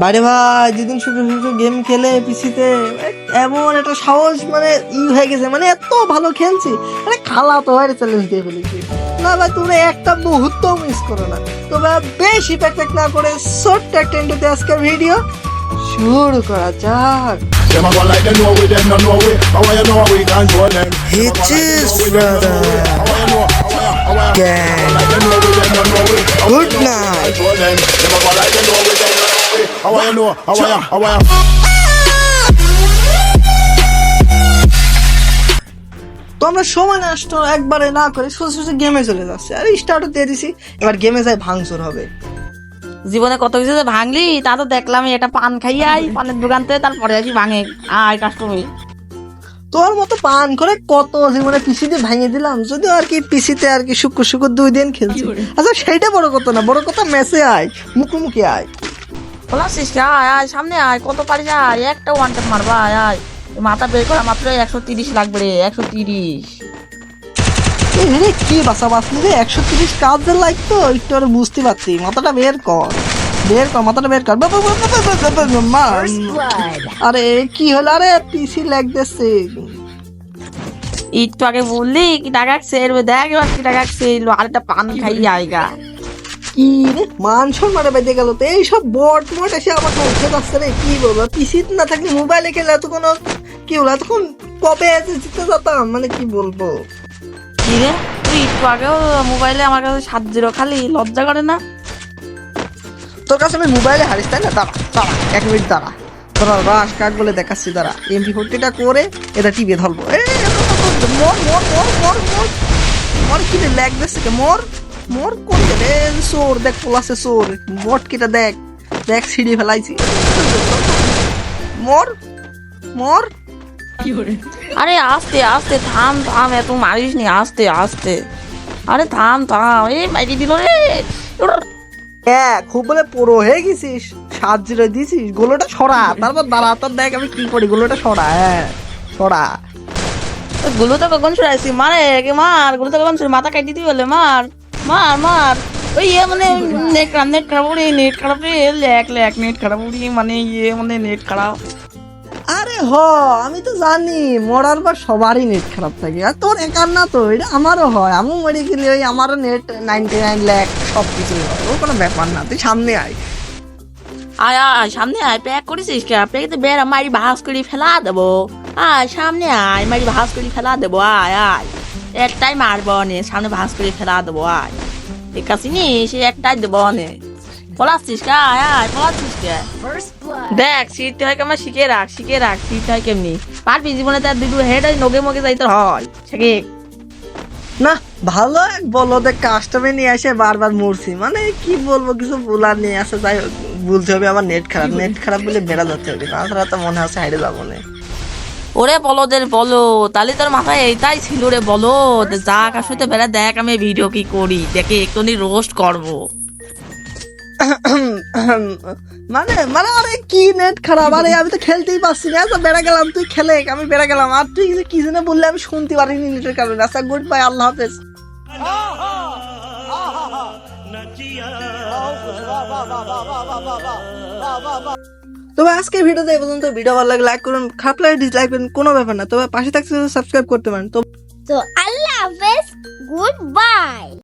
বাইরে ভাই যেদিন শুধু শুধু গেম খেলে পিসিতে এমন একটা সাহস মানে ই হয়ে গেছে মানে এত ভালো খেলছি মানে খালা তো বাইরে চ্যালেঞ্জ দিয়ে ফেলেছি না ভাই তোমরা একটা মুহূর্ত মিস করো না তবে বেশি প্যাক প্যাক না করে ছোট্ট একটা ইন্টুতে আজকের ভিডিও শুরু করা যাক Them a go like they know we, them no know we. How you know we control them? It is brother. How you know? How you they know. How Good you. How know? You আমরা সময় নষ্ট একবারে না করে সোজা সোজা গেমে চলে যাচ্ছে। আর স্টার্টও দিয়ে দিছি। এবার গেমে যাই ভাঙচুর হবে। জীবনে কত কিছু যে ভাঙলি তা তো দেখলাম এটা পান খাই আই পানের দোকান থেকে তারপরে আসি ভাঙে। আয় কাস্টমার তোর মতো পান করে কত জীবনে পিসিতে ভেঙে দিলাম। যদিও আর কি পিসিতে আর কি শুক্র শুক্র দুই দিন খেলছি। আচ্ছা সেইটা বড় কথা না। বড় কথা মেসে আয় মুখোমুখি আয়। খোলাছিস আয় সামনে আয় কত পারিস? আয় একটা ওয়ান ট্যাপ মারবা আয় আয়। মাথা বের করা মাত্র একশো তিরিশ লাগবে রে একশো তিরিশ। রে কি বাসা বাসনি রে? একশো তিরিশ কাজের লাগতো একটু আর বুঝতে পারছি। মাথাটা বের কর বের কর মাথাটা বের কর। আরে কি হলো? আরে পিসি লাগতেছে তো আগে বললি কি টাকা দেখ এবার কি টাকা আরেকটা পান খাই আয়গা। কি রে মান সম্মানে বেঁধে গেল তো এইসব বট মট এসে আমার মুখে যাচ্ছে রে কি বলব? পিসি না থাকলে মোবাইলে খেলে এত কোনো কি হলো? এতক্ষণ কবে জিতে যেতাম? মানে কি বলব? কি রে? তুই একটু আগেও মোবাইলে আমার কাছে সাত জিরো খালি লজ্জা করে না? তোর কাছে আমি মোবাইলে হারিস তাই না? দাঁড়া দাঁড়া এক মিনিট দাঁড়া। তোরা রাস কাক বলে দেখাচ্ছি দাঁড়া। এমপি ফোরটিটা করে এটা টিপে ধরবো। মর মর মর মর মর মর কি রে ল্যাগ দিচ্ছে? মর। মর কোন রে সোর দেখ পোলাসে সোর। বট কিটা দেখ। দেখ সিঁড়ি ফেলাইছি। মর? মর? আরে আস্তে আস্তে থাম থাম এত মারিস নি আস্তে আস্তে। আরে থাম থাম এ মাইরি দিল রে। হ্যাঁ খুব বলে পুরো হয়ে গেছিস। সাত জিরো দিছিস গোলোটা সরা। তারপর দাঁড়া তোর দেখ আমি কি করি গোলোটা সরা হ্যাঁ সরা। গুলো তো কখন ছড়াইছি মারে কে মারগুলো তো কখন মাথা কাটি দিতে বলে মার। মার মার ওই ইয়ে মানে নেট খারাপ নেট খারাপ উড়ি নেট খারাপ রে লেক লেক নেট খারাপ উড়ি মানে ইয়ে মানে নেট খারাপ আরে হ আমি তো জানি মরার পর সবারই নেট খারাপ থাকে। আর তোর একার না তো এটা আমারও হয়। আমিও মরে গেলে ওই আমারও নেট নাইনটি নাইন ল্যাক সব হয়। ও কোনো ব্যাপার না তুই সামনে আয়। আয় আয় সামনে আয় প্যাক করেছিস কে? প্যাকে তো বেড়া মারি ভাস করে ফেলা দেবো। আয় সামনে আয় মারি ভাস করে ফেলা দেবো। আয় আয়। একটাই মারবো নে সামনে ভাস করে ফেলা দেবো আয়। দেখাছি নি? সে একটাই দেবো নে। পলাচ্ছিস কে? আয় আয় পলাচ্ছিস কে? দেখ সিট হয় কেমন? শিখে রাখ শিখে রাখ সিট হয় কেমনি? পারবি জীবনে তার দুটো হেড নগে মগে যাইতে হয়। সেকে না ভালো এক বলদে কাস্টমে নিয়ে আসে বারবার মরছি। মানে কি বলব কিছু বলার নিয়ে আসে যাই হোক বলতে হবে আমার নেট খারাপ। নেট খারাপ বলে বেড়া যাচ্ছে ওদিকে তাছাড়া তো মনে হচ্ছে হাইডে যাব না। ওরে বলদের বলো তাহলে তোর মাথায় এইটাই ছিল রে বলো যা কাশুতে বেড়া দেখ আমি ভিডিও কি করি দেখে একটুনি রোস্ট করব মানে মানে আরে কি নেট খারাপ আরে আমি তো খেলতেই পারছি না তো বেড়া গেলাম তুই খেলে আমি বেড়া গেলাম আর তুই যে কি জন্য বললে আমি শুনতে পারিনি নেটের কারণে আচ্ছা গুড বাই আল্লাহ হাফেজ তবে আজকে ভিডিওতে এই পর্যন্ত। ভিডিও ভালো লাগে লাইক করুন, খারাপ লাগে ডিসলাইক করুন, কোনো ব্যাপার না। তবে পাশে থাকতে সাবস্ক্রাইব করতে পারেন। তো তো আল্লাহ হাফেজ গুড বাই